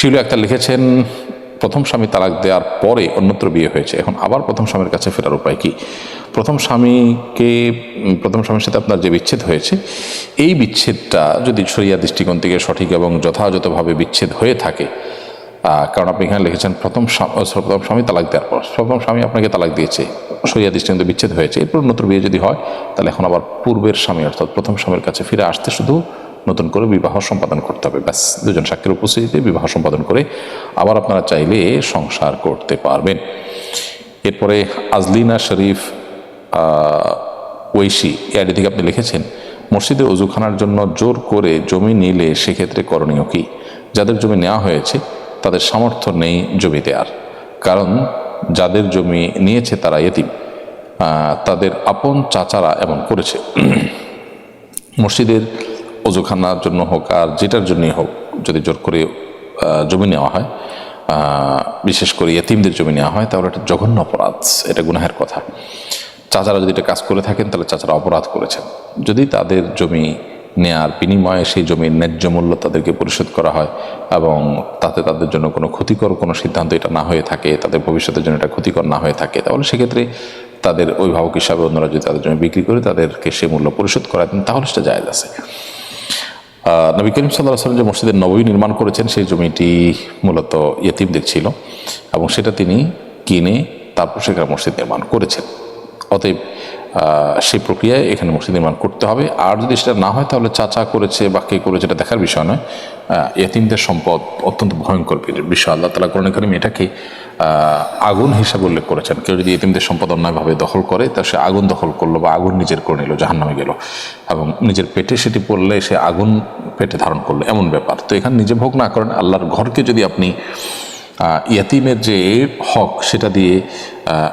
শিলু আক্তার লিখেছেন, প্রথম স্বামী তালাক দেওয়ার পরে অন্যত্র বিয়ে হয়েছে, এখন আবার প্রথম স্বামীর কাছে ফেরার উপায় কি? প্রথম স্বামীকে, প্রথম স্বামীর সাথে আপনার যে বিচ্ছেদ হয়েছে, এই বিচ্ছেদটা যদি সরিয়া দৃষ্টিকোণ থেকে সঠিক এবং যথাযথভাবে বিচ্ছেদ হয়ে থাকে কারণ আপনি এখানে লিখেছেন, প্রথম প্রথম স্বামী তালাক দেওয়ার পর, প্রথম স্বামী আপনাকে তালাক দিয়েছে সরিয়া দৃষ্টিকোণ বিচ্ছেদ হয়েছে, এরপর নতুন বিয়ে যদি হয়, তাহলে এখন আবার পূর্বের স্বামী, অর্থাৎ প্রথম স্বামীর কাছে ফিরে আসতে শুধু নতুন করে বিবাহ সম্পাদন করতে হবে। ব্যাস, দুজন সাক্ষীর উপস্থিতিতে বিবাহ সম্পাদন করে আবার আপনারা চাইলে সংসার করতে পারবেন। এরপরে আজলিনা শরীফ ঐশী এআইডি থেকে আপনি লিখেছেন মসজিদে অজুখানার জন্য জোর করে জমি নিলে সেক্ষেত্রে করণীয় কি? যাদের জমি নেওয়া হয়েছে, তাদের সামর্থ্য নেই জমি দেওয়ার কারণ যাদের জমি নিয়েছে তারা এতিম। তাদের আপন চাচারা এমন করেছে। মসজিদের অজুখানার জন্য হোক আর যেটার জন্যই হোক, যদি জোর করে জমি নেওয়া হয় বিশেষ করে এতিমদের জমি নেওয়া হয়, তাহলে এটা জঘন্য অপরাধ, এটা গুনাহের কথা। চাচারা যদি এটা কাজ করে থাকেন, তাহলে চাচারা অপরাধ করেছেন। যদি তাদের জমি নেয়ার বিনিময়ে সেই জমির ন্যায্য মূল্য তাদেরকে পরিশোধ করা হয় এবং তাতে তাদের জন্য কোনো ক্ষতিকর কোনো সিদ্ধান্ত এটা না হয়ে থাকে, তাদের ভবিষ্যতের জন্য এটা ক্ষতিকর না হয়ে থাকে, তাহলে সেক্ষেত্রে তাদের অভিভাবক হিসাবে অন্যরা যদি তাদের জমি বিক্রি করে তাদেরকে সেই মূল্য পরিশোধ করা দেন তাহলে সেটা জায়গা আছে। নবী করিম সাল্লাহ সাল্লাম যে মসজিদের নবী নির্মাণ করেছেন, সেই জমিটি মূলত ইয়েতিমদের ছিল এবং সেটা তিনি কিনে তারপর সেখানে মসজিদ নির্মাণ করেছেন। অতএব সেই প্রক্রিয়ায় এখানে মসজিদ নির্মাণ করতে হবে। আর যদি সেটা না হয়, তাহলে চাচা করেছে বা কে করেছে, এটা দেখার বিষয় নয়। এতিমদের সম্পদ অত্যন্ত ভয়ঙ্কর বিষয় আল্লাহ তালা কোরআন করিম এটাকে আগুন হিসাবে উল্লেখ করেছেন। কেউ যদি এতিমদের সম্পদ অন্যায়ভাবে দখল করে, তা সে আগুন দখল করল বা আগুন নিজের করে নিল, জাহান্নামে গেল। এবং নিজের পেটে সেটি পড়লে সে আগুন পেটে ধারণ করল। এমন ব্যাপার। তো এখানে নিজে ভোগ না করেন, আল্লাহর ঘরকে যদি আপনি ইয়াতিমের যে হক, সেটা দিয়ে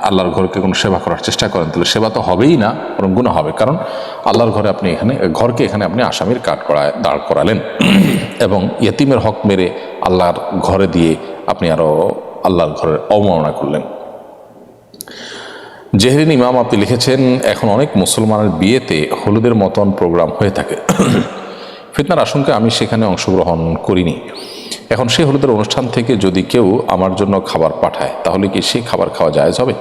আল্লাহর ঘরকে কোনো সেবা করার চেষ্টা করেন, তাহলে সেবা তো হবেই না, বরং গুণ হবে। কারণ আল্লাহর ঘরে আপনি এখানে, ঘরকে এখানে আপনি আসামির কাঠ করায়, দাঁড় করালেন। এবং ইয়াতিমের হক মেরে আল্লাহর ঘরে দিয়ে আপনি আরও আল্লাহর ঘরের অবমাননা করলেন। জেহরিন ইমাম আপনি লিখেছেন, এখন অনেক মুসলমানের বিয়েতে হলুদের মতন প্রোগ্রাম হয়ে থাকে। ফিতনার আশঙ্কা আমি সেখানে অংশগ্রহণ করিনি। এখন সেই হলুদের অনুষ্ঠান থেকে যদি কেউ আমার জন্য খাবার পাঠায়, তাহলে কি সেই খাবার খাওয়া যায় হবে?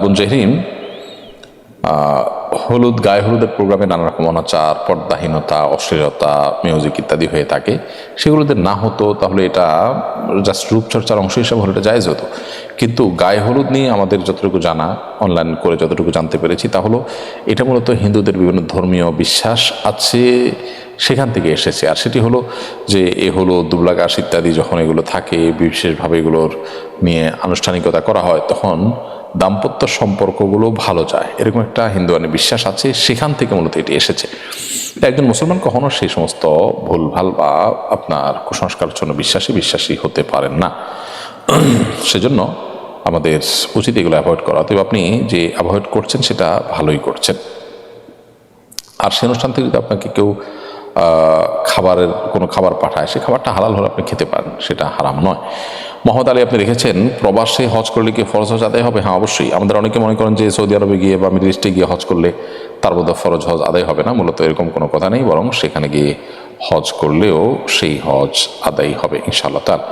বোন হলুদ, গায়ে হলুদের প্রোগ্রামে নানা রকম অনাচার, পর্দাহীনতা, অশ্লীলতা মিউজিক ইত্যাদি হয়ে থাকে। সেগুলোতে না হতো, তাহলে এটা জাস্ট রূপচর্চার অংশ হিসাবে হলে এটা জায়েজ হতো। কিন্তু গায়ে হলুদ নিয়ে আমাদের যতটুকু জানা অনলাইন করে যতটুকু জানতে পেরেছি, তা হলো এটা মূলত হিন্দুদের বিভিন্ন ধর্মীয় বিশ্বাস আছে। সেখান থেকে এসেছে। আর সেটি হলো যে, এ হলো দুবলাগাস ইত্যাদি যখন এগুলো থাকে, বিশেষভাবে এগুলোর নিয়ে আনুষ্ঠানিকতা করা হয়, তখন দাম্পত্য সম্পর্কগুলো ভালো যায়। এরকম একটা হিন্দুয়ানি বিশ্বাস আছে, সেখান থেকে মূলত এটি এসেছে। একজন মুসলমান কখনো সেই সমস্ত ভুলভাল বা আপনার কুসংস্কার জন্য বিশ্বাসী বিশ্বাসী হতে পারেন না। সেজন্য আমাদের উচিত এগুলো অ্যাভয়েড করা। তবে আপনি যে অ্যাভয়েড করছেন, সেটা ভালোই করছেন। আর সে অনুষ্ঠান থেকে যদি আপনাকে কেউ খাবারের কোনো খাবার পাঠায় সে খাবারটা হালাল হলে আপনি খেতে পারেন, সেটা হারাম নয়। মোহাম্মদ আলী, আপনি রেখেছেন প্রবাসে হজ করলে কি ফরজ হজ আদায় হবে? হ্যাঁ অবশ্যই। আমাদের অনেকে মনে করেন যে সৌদি আরবে গিয়ে বা মিডল ইস্টে গিয়ে হজ করলে তার মধ্যে ফরজ হজ আদায় হবে না। মূলত এরকম কোনো কথা নেই, বরং সেখানে গিয়ে হজ করলেও সেই হজ আদায় হবে, ইনশাআল্লাহ তার